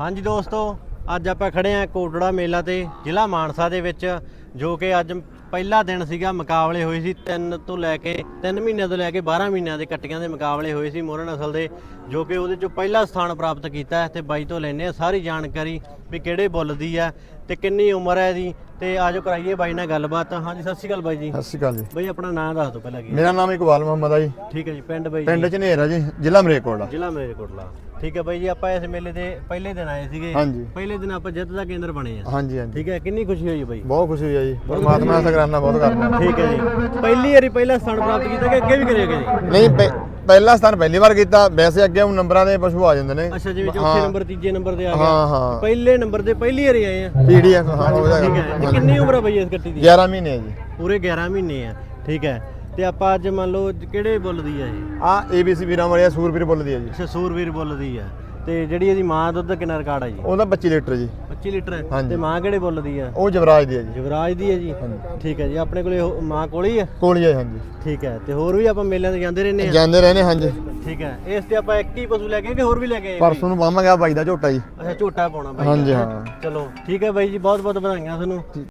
ਹਾਂਜੀ ਦੋਸਤੋ ਅੱਜ ਆਪਾਂ ਖੜੇ ਆਂ ਕੋਟੜਾ ਮੇਲਾ ਤੇ ਜ਼ਿਲ੍ਹਾ ਮਾਨਸਾ ਦੇ ਵਿੱਚ ਜੋ ਕਿ ਅੱਜ ਪਹਿਲਾ ਦਿਨ ਸੀਗਾ ਮੁਕਾਬਲੇ ਹੋਏ ਸੀ 3 ਤੋਂ ਲੈ ਕੇ 3 ਮਹੀਨਿਆਂ ਤੋਂ ਲੈ ਕੇ 12 ਮਹੀਨਿਆਂ ਦੇ ਕੱਟੀਆਂ ਦੇ ਮੁਕਾਬਲੇ ਹੋਏ ਸੀ ਮੋਹਰਾ ਨਸਲ ਦੇ ਜੋ ਕਿ ਉਹਦੇ ਚੋਂ ਪਹਿਲਾ ਸਥਾਨ ਪ੍ਰਾਪਤ ਕੀਤਾ ਤੇ ਬਾਈ ਤੋਂ ਲੈਨੇ ਆ ਸਾਰੀ ਜਾਣਕਾਰੀ ਵੀ ਕਿਹੜੇ ਬੁੱਲ ਦੀ ਆ ਤੇ ਕਿੰਨੀ ਉਮਰ ਹੈ ਇਹਦੀ ਤੇ ਆਜੋ ਕਰਾਈਏ ਬਾਈ ਨਾਲ ਗੱਲਬਾਤ। ਹਾਂਜੀ ਸਤਿ ਸ਼੍ਰੀ ਅਕਾਲ ਬਾਈ ਜੀ। ਸਤਿ ਸ਼੍ਰੀ ਅਕਾਲ ਜੀ। ਬਾਈ ਆਪਣਾ ਨਾਮ ਦੱਸ ਦਿਓ ਪਹਿਲਾਂ ਕੀ? ਮੇਰਾ ਨਾਮ ਇਕਬਾਲ ਮੁਹੰਮਦ ਆ ਜੀ। ਠੀਕ ਹੈ ਜੀ ਪਿੰਡ ਬਾਈ ਪਿੰਡ ਆ ਜੀ ਜ਼ਿਲ੍ਹਾ ਮਰੇਕੋਟਲਾ ਜ਼ਿਲ੍ਹਾ ਮੇਰਕੋਟਲਾ ਠੀਕ ਹੈ ਬਾਈ ਜੀ ਆਪਾਂ ਇਸ ਮੇਲੇ ਦੇ ਪਹਿਲੇ ਦਿਨ ਆਏ ਸੀਗੇ। ਹਾਂਜੀ। ਪਹਿਲੇ ਦਿਨ ਆਪਾਂ ਜਿੱਤ ਦਾ ਕੇਂਦਰ ਬਣੇ ਆ। ਹਾਂਜੀ ਹਾਂਜੀ। ਠੀਕ ਹੈ ਕਿੰਨੀ ਖੁਸ਼ੀ ਹੋਈ ਬਾਈ? ਬਹੁਤ ਖੁਸ਼ੀ ਹੋਈ ਜੀ। ਪਰਮਾਤਮਾ ਦਾ ਸ਼ੁਕਰਾਨਾ ਬਹੁਤ ਕਰਦਾ। ਠੀਕ ਹੈ ਜੀ। ਪਹਿਲੀ ਵਾਰੀ ਪਹਿਲਾ ਸਥਾਨ ਪ੍ਰਾਪਤ ਕੀਤਾ ਕਿ ਅੱਗੇ ਵੀ ਕਰੇਗਾ ਜੀ ਨਹੀਂ ਪਹਿ- ਪਹਿਲਾ ਸਥਾਨ ਪਹਿਲੀ ਵਾਰ ਕੀਤਾ। ਵੈਸੇ ਅੱਗੇ ਹੁਣ ਨੰਬਰਾਂ ਦੇ ਪਸ਼ੂ ਆ ਜਾਂਦੇ ਨੇ। ਅੱਛਾ ਜਿਵੇਂ ਚੌਥੇ ਨੰਬਰ ਤੀਜੇ ਨੰਬਰ ਤੇ ਆ ਹਾਂ ਹਾਂ। ਪਹਿਲੇ ਨੰਬਰ ਤੇ ਪਹਿਲੀ ਵਾਰੀ ਆਏ ਆ। ਪੀਡੀਐਫ ਹਾਂ ਹੋ ਠੀਕ ਹੈ। ਕਿੰਨੀ ਉਮਰ ਆ ਬਾਈ ਇਸ ਗੱਟੀ ਦੀ? 11 ਮਹੀਨੇ ਆ ਜੀ। ਪੂਰੇ 11 ਮਹੀਨੇ ਆ। ਠੀਕ ਹੈ। ਤੇ ਆਪਾਂ ਅੱਜ ਮੰਨ ਲਓ ਕਿਹੜੇ ਬੁੱਲ ਦੀ ਆ ਇਹ? ਆ ਏਬੀਸੀ ਵੀਰਾਂ ਵਾਲੀ ਆ ਸੂਰਪੀਰ ਬੁੱਲ ਦੀ ਆ ਜੀ। ਅੱਛਾ ਸੂਰਵੀਰ ਬੁੱਲ ਦੀ ਆ। ਤੇ ਜਿਹੜੀ ਇਹਦੀ ਮਾਂ ਦੁੱਧ ਕਿੰਨਾ ਰਿਕਾਰਡ ਆ ਜੀ? ਉਹਦਾ 25 ਲੀਟਰ ਜੀ। 25 ਲੀਟਰ? ਹੈ ਹਾਂਜੀ। ਤੇ ਮਾਂ ਕਿਹੜੇ ਬੁੱਲ ਦੀ ਆ? ਉਹ ਜਵਰਾਜ ਦੀ ਆ ਜੀ। ਯੁਵਰਾਜ ਦੀ ਹੈ ਜੀ? ਠੀਕ ਹੈ ਜੀ ਆਪਣੇ ਕੋਲੇ ਉਹ ਮਾਂ ਕੋਲ ਹੀ ਆ? ਕੋਲੀ ਆ ਹਾਂਜੀ। ਠੀਕ ਹੈ ਤੇ ਹੋਰ ਵੀ ਆਪਾਂ ਮੇਲਿਆਂ ਤੇ ਜਾਂਦੇ ਰਹਿੰਦੇ ਆ? ਜਾਂਦੇ ਰਹੇ ਨੇ ਹਾਂਜੀ। ਠੀਕ ਹੈ ਇਸ ਤੇ ਆਪਾਂ ਇੱਕ ਹੀ ਪਸ਼ੂ ਲੈ ਕੇ ਆਏ ਕਿ ਹੋਰ ਵੀ ਲੈ ਕੇ ਆਏ ਪਰਸੋਂ ਨੂੰ ਪਾਵਾਂਗੇ ਆ ਬਾਈ ਦਾ ਝੋਟਾ ਜੀ। ਅੱਛਾ ਝੋਟਾ ਪਾਉਣਾ ਬਾਈ ਹਾਂਜੀ ਹਾਂ। ਚਲੋ ਠੀਕ ਹੈ ਬਾਈ ਜੀ ਬਹੁਤ ਬਹੁਤ ਵਧਾਈਆਂ ਤੁਹਾਨੂੰ।